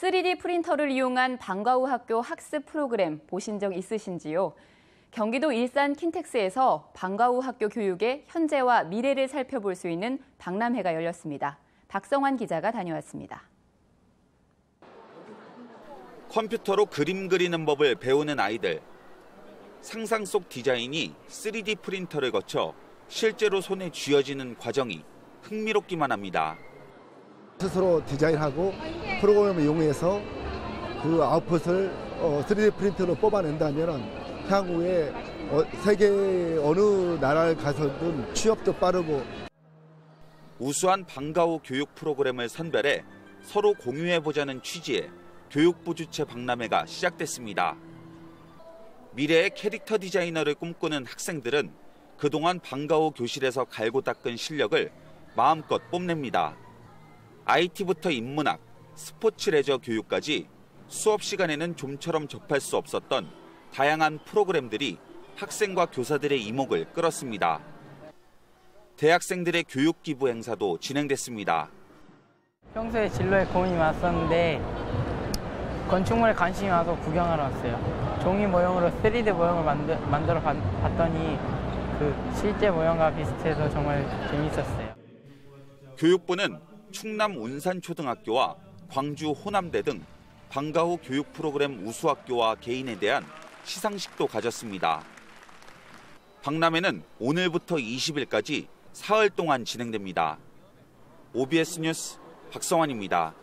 3D 프린터를 이용한 방과 후 학교 학습 프로그램 보신 적 있으신지요? 경기도 일산 킨텍스에서 방과 후 학교 교육의 현재와 미래를 살펴볼 수 있는 박람회가 열렸습니다. 박성환 기자가 다녀왔습니다. 컴퓨터로 그림 그리는 법을 배우는 아이들. 상상 속 디자인이 3D 프린터를 거쳐 실제로 손에 쥐어지는 과정이 흥미롭기만 합니다. 스스로 디자인하고 프로그램을 이용해서 그 아웃풋을 3D 프린터로 뽑아낸다면 향후에 어, 세계 어느 나라를 가서든 취업도 빠르고 우수한 방과 후 교육 프로그램을 선별해 서로 공유해보자는 취지의 교육부 주최 박람회가 시작됐습니다. 미래의 캐릭터 디자이너를 꿈꾸는 학생들은 그동안 방과 후 교실에서 갈고 닦은 실력을 마음껏 뽐냅니다. IT부터 인문학, 스포츠 레저 교육까지 수업 시간에는 좀처럼 접할 수 없었던 다양한 프로그램들이 학생과 교사들의 이목을 끌었습니다. 대학생들의 교육 기부 행사도 진행됐습니다. 평소에 진로에 고민이 많았었는데 건축물에 관심이 와서 구경하러 왔어요. 종이 모형으로 3D 모형을 만들, 만들어 봤더니 그 실제 모형과 비슷해서 정말 재밌었어요. 교육부는 충남 운산초등학교와 광주 호남대 등 방과 후 교육 프로그램 우수학교와 개인에 대한 시상식도 가졌습니다. 박람회는 오늘부터 20일까지 사흘 동안 진행됩니다. OBS 뉴스 박성환입니다.